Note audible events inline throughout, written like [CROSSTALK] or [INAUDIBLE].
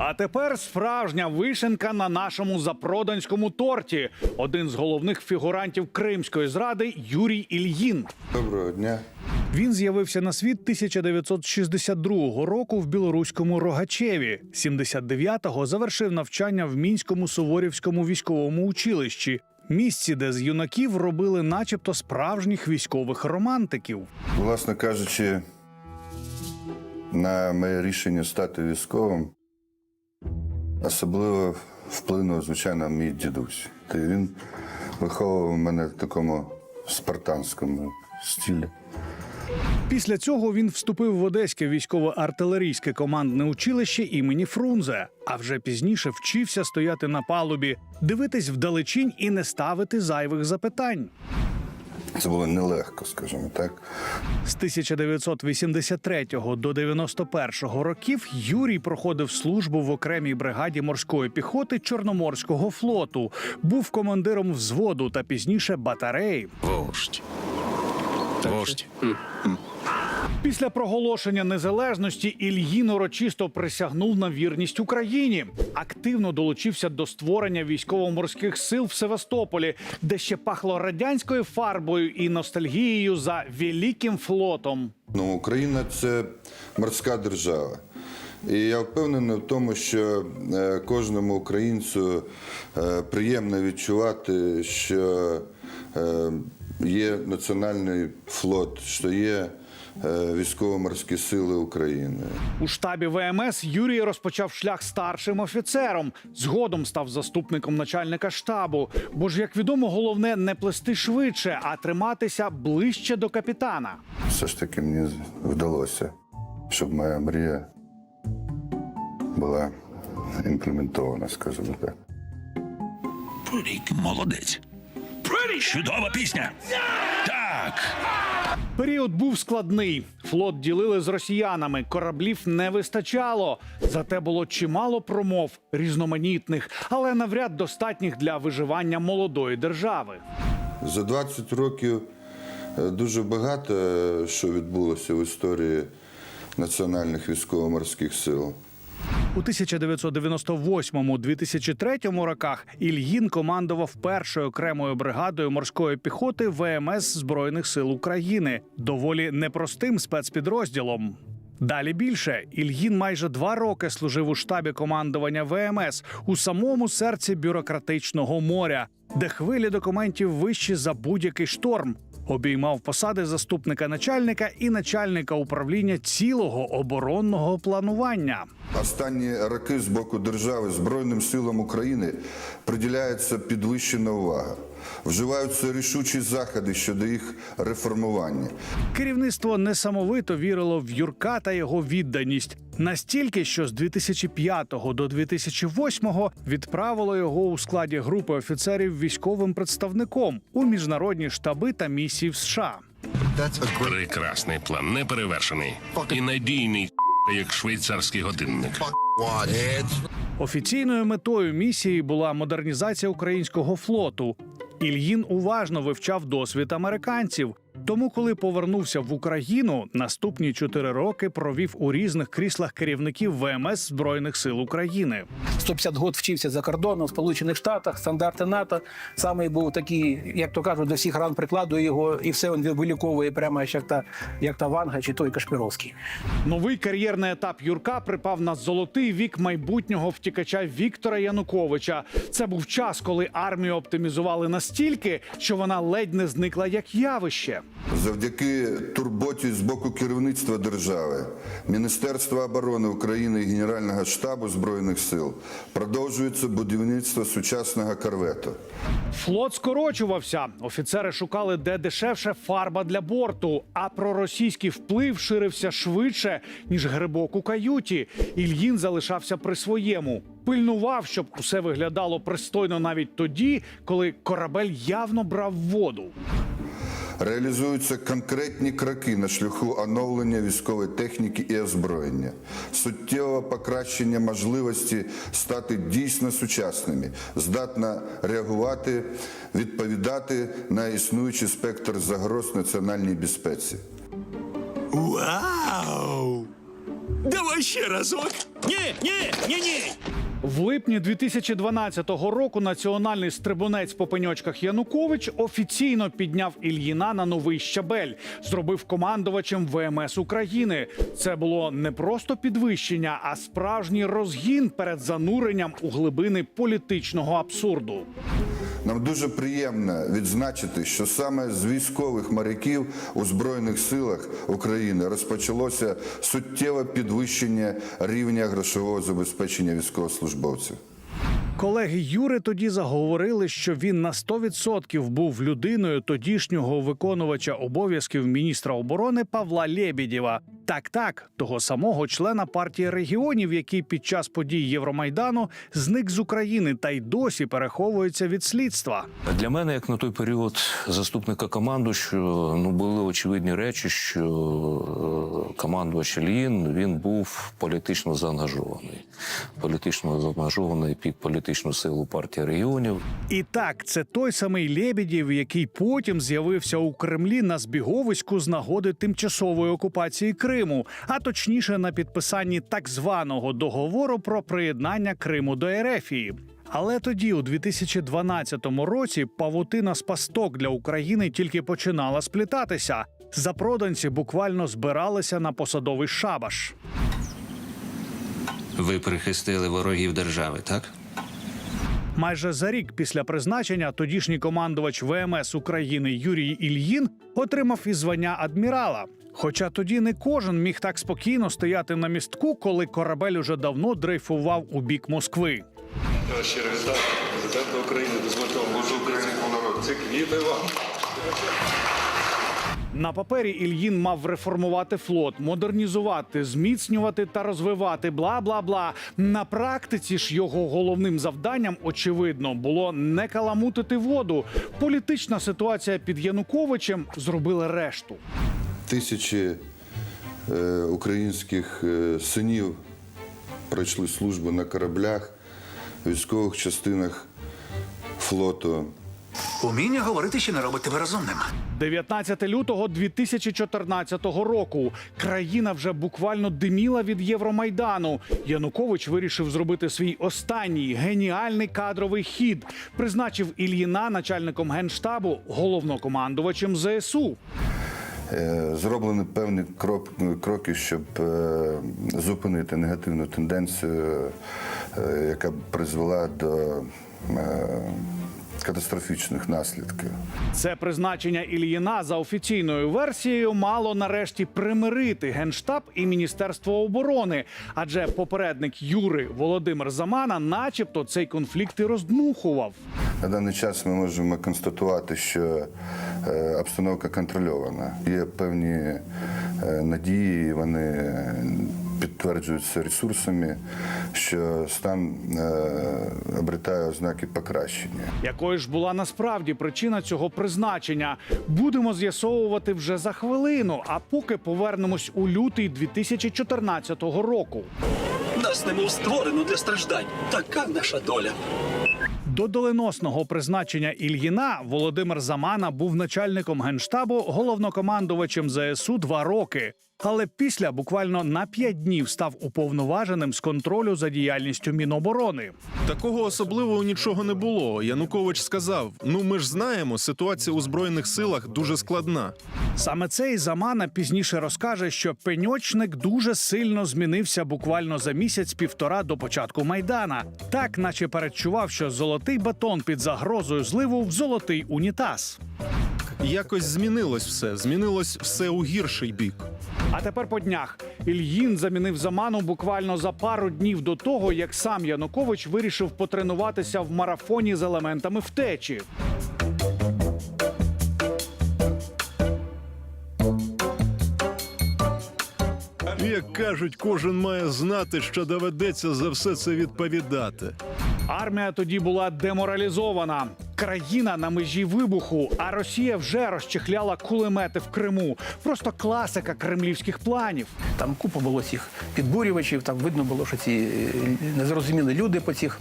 А тепер справжня вишенка на нашому запроданському торті. Один з головних фігурантів кримської зради Юрій Ільїн. Доброго дня. Він з'явився на світ 1962 року в білоруському Рогачеві. 79-го завершив навчання в мінському суворівському військовому училищі. Місці, де з юнаків робили, начебто, справжніх військових романтиків. Власне кажучи, на моє рішення стати військовим особливо вплинув, звичайно, мій дідусь. Та він виховував мене в такому спартанському стилі. Після цього він вступив в Одеське військово-артилерійське командне училище імені Фрунзе, а вже пізніше вчився стояти на палубі, дивитись вдалечінь і не ставити зайвих запитань. Це було нелегко, скажімо так. З 1983 до 91 років Юрій проходив службу в окремій бригаді морської піхоти Чорноморського флоту, був командиром взводу та пізніше батареї. Вождь. Вождь. Після проголошення незалежності Ільїн урочисто присягнув на вірність Україні. Активно долучився до створення військово-морських сил в Севастополі, де ще пахло радянською фарбою і ностальгією за великим флотом. Ну, Україна це морська держава. І я впевнений в тому, що е, кожному українцю е, приємно відчувати, що е, є національний флот, що є е, військово-морські сили України. У штабі ВМС Юрій розпочав шлях старшим офіцером. Згодом став заступником начальника штабу. Бо ж, як відомо, головне не плести швидше, а триматися ближче до капітана. Все ж таки мені вдалося, щоб моя мрія була імплементована, скажімо так. Рік молодець. Чудова пісня. Так. Період був складний. Флот ділили з росіянами. Кораблів не вистачало. Зате було чимало промов різноманітних, але навряд достатніх для виживання молодої держави. За 20 років е, дуже багато е, що відбулося в історії національних військово-морських сил. У 1998-2003 роках Ільїн командував першою окремою бригадою морської піхоти ВМС Збройних сил України, доволі непростим спецпідрозділом. Далі більше Ільїн майже два роки служив у штабі командування ВМС у самому серці бюрократичного моря, де хвилі документів вищі за будь-який шторм. Обіймав посади заступника начальника і начальника управління цілого оборонного планування. Останні роки з боку держави Збройним силам України приділяється підвищена увага. Вживаються рішучі заходи щодо їх реформування. Керівництво несамовито вірило в Юрка та його відданість настільки, що з 2005 до 2008 відправило його у складі групи офіцерів військовим представником у міжнародні штаби та місії в США. Прекрасний план, неперевершений. І надійний, [LAUGHS] як швейцарський годинник. Офіційною метою місії була модернізація українського флоту. Ільїн уважно вивчав досвід американців. Тому, коли повернувся в Україну, наступні чотири роки провів у різних кріслах керівників ВМС Збройних сил України. 150 год вчився за кордоном в Сполучених Штатах, стандарти НАТО. Саме був такий, як то кажуть, до всіх ран прикладує його, і все він виліковує прямо як та, як та Ванга чи той Кашпіровський. Новий кар'єрний етап Юрка припав на золотий вік майбутнього втікача Віктора Януковича. Це був час, коли армію оптимізували настільки, що вона ледь не зникла як явище. Завдяки турботі з боку керівництва держави, Міністерства оборони України і Генерального штабу Збройних сил продовжується будівництво сучасного корвету. Флот скорочувався. Офіцери шукали, де дешевше фарба для борту. А проросійський вплив ширився швидше, ніж грибок у каюті. Ільїн залишався при своєму. Пильнував, щоб усе виглядало пристойно навіть тоді, коли корабель явно брав воду. Реалізуються конкретні кроки на шляху оновлення військової техніки і озброєння, суттєвого покращення можливості стати дійсно сучасними, здатна реагувати, відповідати на існуючий спектр загроз національній безпеці. Вау! Давай ще разок. Ні, ні, ні, ні. В липні 2012 року національний стрибунець по пеньочках Янукович офіційно підняв Ільїна на новий щабель, зробив командувачем ВМС України. Це було не просто підвищення, а справжній розгін перед зануренням у глибини політичного абсурду. Нам дуже приємно відзначити, що саме з військових моряків у Збройних силах України розпочалося суттєве підвищення рівня грошового забезпечення військовослужбовців. Колеги Юри тоді заговорили, що він на 100% був людиною тодішнього виконувача обов'язків міністра оборони Павла Лєбідєва. Так, так, того самого члена партії регіонів, який під час подій Євромайдану зник з України та й досі переховується від слідства. Для мене, як на той період заступника команду, що ну були очевидні речі, що е, командувач Ільїн він був політично заангажований, політично заангажований під політичну силу партії регіонів. І так, це той самий Лєбідєв, який потім з'явився у Кремлі на збіговиську з нагоди тимчасової окупації Криму, а точніше на підписанні так званого договору про приєднання Криму до Ерефії. Але тоді, у 2012 році, павутина з пасток для України тільки починала сплітатися. Запроданці буквально збиралися на посадовий шабаш. Ви прихистили ворогів держави, так? Майже за рік після призначення тодішній командувач ВМС України Юрій Ільїн отримав і звання адмірала. Хоча тоді не кожен міг так спокійно стояти на містку, коли корабель уже давно дрейфував у бік Москви. Щиро вітаю президента України, дозвольте вам Божу українському народу. Це вам. На папері Ільїн мав реформувати флот, модернізувати, зміцнювати та розвивати. Бла бла бла. На практиці ж його головним завданням, очевидно, було не каламутити воду. Політична ситуація під Януковичем зробила решту. Тисячі е, українських е, синів пройшли службу на кораблях, військових частинах флоту. Уміння говорити ще не робить тебе розумним. 19 лютого 2014 року країна вже буквально диміла від Євромайдану. Янукович вирішив зробити свій останній геніальний кадровий хід. Призначив Ільїна начальником генштабу, головнокомандувачем ЗСУ. Е, Зроблені певні крок, кроки, щоб е, зупинити негативну тенденцію, е, яка призвела до е, катастрофічних наслідків. Це призначення Ільїна за офіційною версією мало нарешті примирити генштаб і міністерство оборони, адже попередник Юри Володимир Замана, начебто, цей конфлікт і роздмухував. На даний час ми можемо констатувати, що е, обстановка контрольована. Є певні е, надії, вони підтверджуються ресурсами, що стан е, обретає ознаки покращення. Якою ж була насправді причина цього призначення? Будемо з'ясовувати вже за хвилину. А поки повернемось у лютий 2014 року. Нас немов створено для страждань. Така наша доля. До доленосного призначення Ільїна Володимир Замана був начальником генштабу, головнокомандувачем ЗСУ два роки. Але після буквально на п'ять днів став уповноваженим з контролю за діяльністю Міноборони. Такого особливого нічого не було. Янукович сказав: ну ми ж знаємо, ситуація у збройних силах дуже складна. Саме цей Замана пізніше розкаже, що пеньочник дуже сильно змінився буквально за місяць-півтора до початку майдана. Так, наче передчував, що золотий батон під загрозою зливу в золотий унітаз. Якось змінилось все. Змінилось все у гірший бік. А тепер по днях Ільїн замінив заману буквально за пару днів до того, як сам Янукович вирішив потренуватися в марафоні з елементами втечі. Як кажуть, кожен має знати, що доведеться за все це відповідати. Армія тоді була деморалізована. Країна на межі вибуху, а Росія вже розчехляла кулемети в Криму. Просто класика кремлівських планів. Там купа було цих підбурювачів, там видно було, що ці е, незрозумілі люди по цих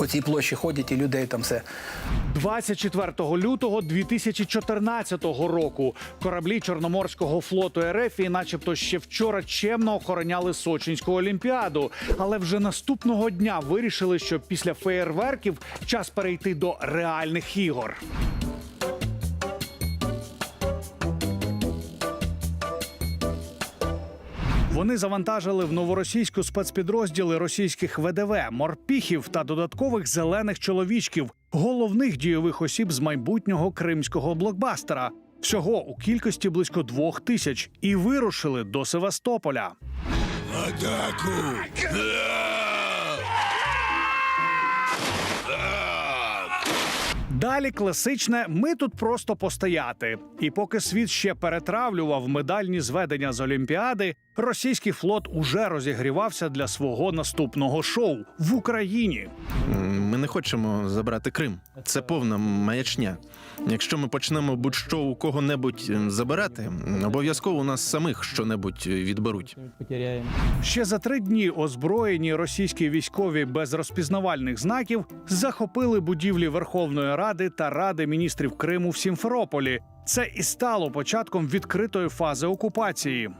по цій площі ходять і людей там все. 24 лютого 2014 року кораблі Чорноморського флоту РФ, і начебто ще вчора чемно охороняли Сочинську олімпіаду, але вже наступного дня вирішили, що після феєрверків час перейти до реальних ігор. Вони завантажили в новоросійську спецпідрозділи російських ВДВ, морпіхів та додаткових зелених чоловічків, головних дійових осіб з майбутнього кримського блокбастера. Всього у кількості близько двох тисяч і вирушили до Севастополя. Далі класичне ми тут просто постояти. І поки світ ще перетравлював медальні зведення з Олімпіади, російський флот уже розігрівався для свого наступного шоу в Україні. Ми не хочемо забрати Крим. Це повна маячня. Якщо ми почнемо будь-що у кого-небудь забирати, обов'язково у нас самих що-небудь е, відберуть. Ще за три дні озброєні російські військові без розпізнавальних знаків захопили будівлі Верховної Ради та Ради міністрів Криму в Сімферополі. Це і стало початком відкритої фази окупації.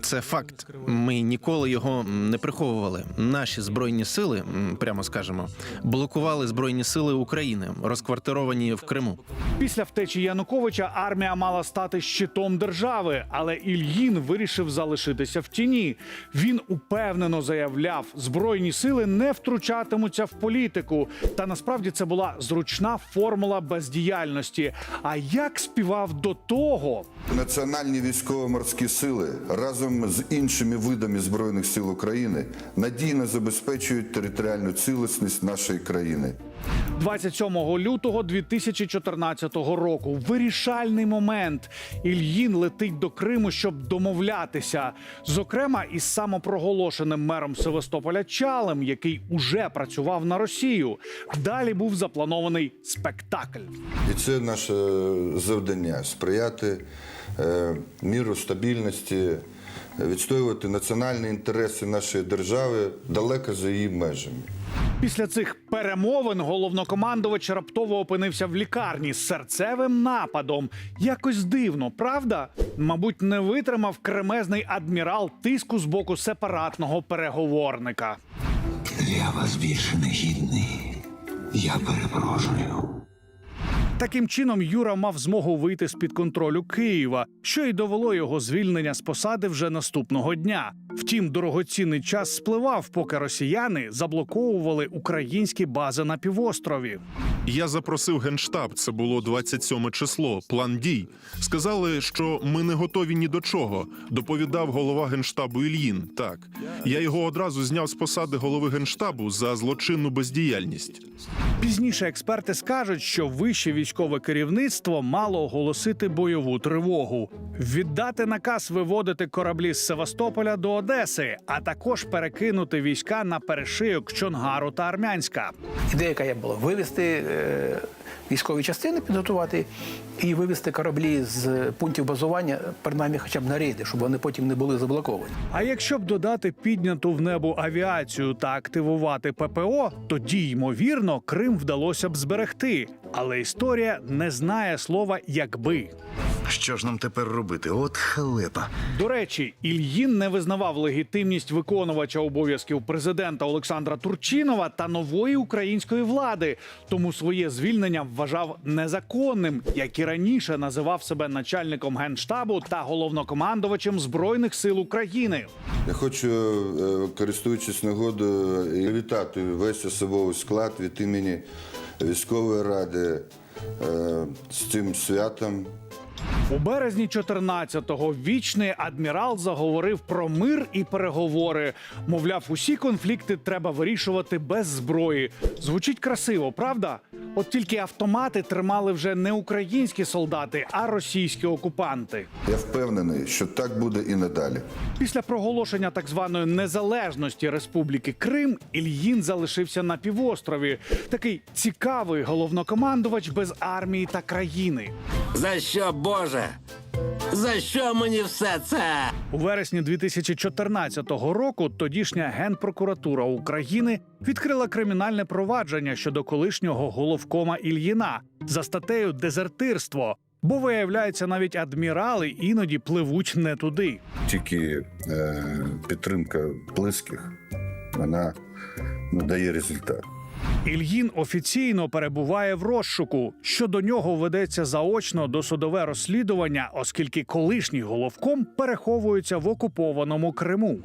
Це факт. Ми ніколи його не приховували. Наші збройні сили, прямо скажемо, блокували збройні сили України, розквартировані в Криму. Після втечі Януковича армія мала стати щитом держави, але Ільїн вирішив залишитися в тіні. Він упевнено заявляв, збройні сили не втручатимуться в політику. Та насправді це була зручна формула бездіяльності. А як співав до того? Національні військово-морські сили разом з іншими видами збройних сил України надійно забезпечують територіальну цілісність нашої країни. 27 лютого 2014 року. Вирішальний момент. Ільїн летить до Криму, щоб домовлятися. Зокрема, із самопроголошеним мером Севастополя Чалем, який уже працював на Росію. Далі був запланований спектакль. І це наше завдання сприяти е, міру стабільності, відстоювати національні інтереси нашої держави далеко за її межами. Після цих перемовин головнокомандувач раптово опинився в лікарні з серцевим нападом. Якось дивно, правда? Мабуть, не витримав кремезний адмірал тиску з боку сепаратного переговорника. Я вас більше не гідний. Я перепрошую. Таким чином, Юра мав змогу вийти з під контролю Києва, що й довело його звільнення з посади вже наступного дня. Втім, дорогоцінний час спливав, поки росіяни заблоковували українські бази на півострові. Я запросив генштаб. Це було 27 число. План дій. Сказали, що ми не готові ні до чого. Доповідав голова генштабу Ільїн. Так я його одразу зняв з посади голови генштабу за злочинну бездіяльність. Пізніше експерти скажуть, що вище військове керівництво мало оголосити бойову тривогу, віддати наказ виводити кораблі з Севастополя до Одеси, а також перекинути війська на перешийок Чонгару та Армянська. Ідея, яка була вивести е, військові частини, підготувати і вивести кораблі з пунктів базування, принаймні хоча б на рейди, щоб вони потім не були заблоковані. А якщо б додати підняту в небо авіацію та активувати ППО, тоді ймовірно Крим вдалося б зберегти. Але історія не знає слова якби. Що ж нам тепер робити? От халепа. До речі, Ільїн не визнавав легітимність виконувача обов'язків президента Олександра Турчинова та нової української влади, тому своє звільнення вважав незаконним, як і раніше називав себе начальником генштабу та головнокомандувачем збройних сил України. Я хочу, е, користуючись нагодою, вітати весь особовий склад від імені військової ради е, з цим святом. У березні 14-го вічний адмірал заговорив про мир і переговори. Мовляв, усі конфлікти треба вирішувати без зброї. Звучить красиво, правда? От тільки автомати тримали вже не українські солдати, а російські окупанти. Я впевнений, що так буде і надалі. Після проголошення так званої незалежності Республіки Крим Ільїн залишився на півострові. Такий цікавий головнокомандувач без армії та країни. За що, Боже? За що мені все це? У вересні 2014 року тодішня генпрокуратура України відкрила кримінальне провадження щодо колишнього головкома Ільїна за статтею дезертирство. Бо виявляється, навіть адмірали іноді пливуть не туди. Тільки е, підтримка близьких вона ну, дає результат. Ільїн офіційно перебуває в розшуку. Щодо нього ведеться заочно досудове розслідування, оскільки колишній головком переховується в окупованому Криму.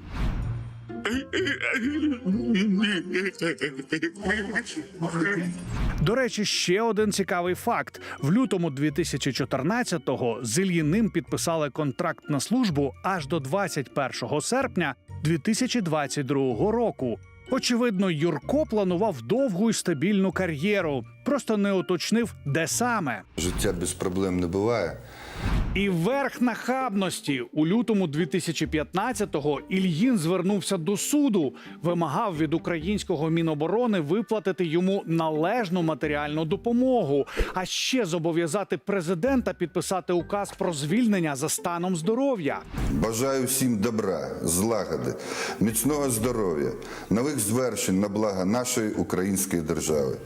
До речі, ще один цікавий факт: в лютому 2014-го з Ільїним підписали контракт на службу аж до 21 серпня 2022 року. Очевидно, Юрко планував довгу й стабільну кар'єру, просто не уточнив, де саме. Життя без проблем не буває. І верх нахабності у лютому 2015-го Ільїн звернувся до суду, вимагав від українського міноборони виплатити йому належну матеріальну допомогу, а ще зобов'язати президента підписати указ про звільнення за станом здоров'я. Бажаю всім добра, злагоди, міцного здоров'я, нових звершень на благо нашої української держави.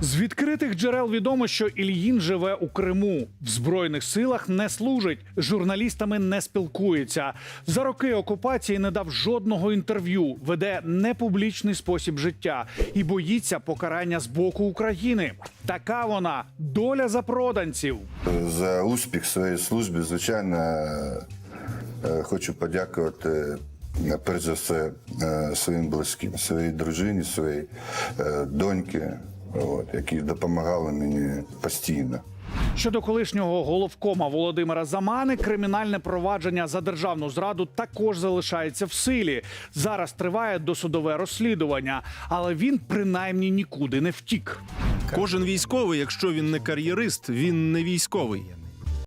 З відкритих джерел відомо, що Ільїн живе у Криму. В збройних силах не служить, з журналістами не спілкується. За роки окупації не дав жодного інтерв'ю, веде непублічний спосіб життя і боїться покарання з боку України. Така вона доля запроданців. За успіх своєї служби, звичайно, е, хочу подякувати. е, Перш за все е, своїм близьким, своїй дружині, своїй доньки, от, які допомагали мені постійно. Щодо колишнього головкома Володимира Замани, кримінальне провадження за державну зраду також залишається в силі. Зараз триває досудове розслідування, але він принаймні нікуди не втік. Кожен військовий, якщо він не кар'єрист, він не військовий.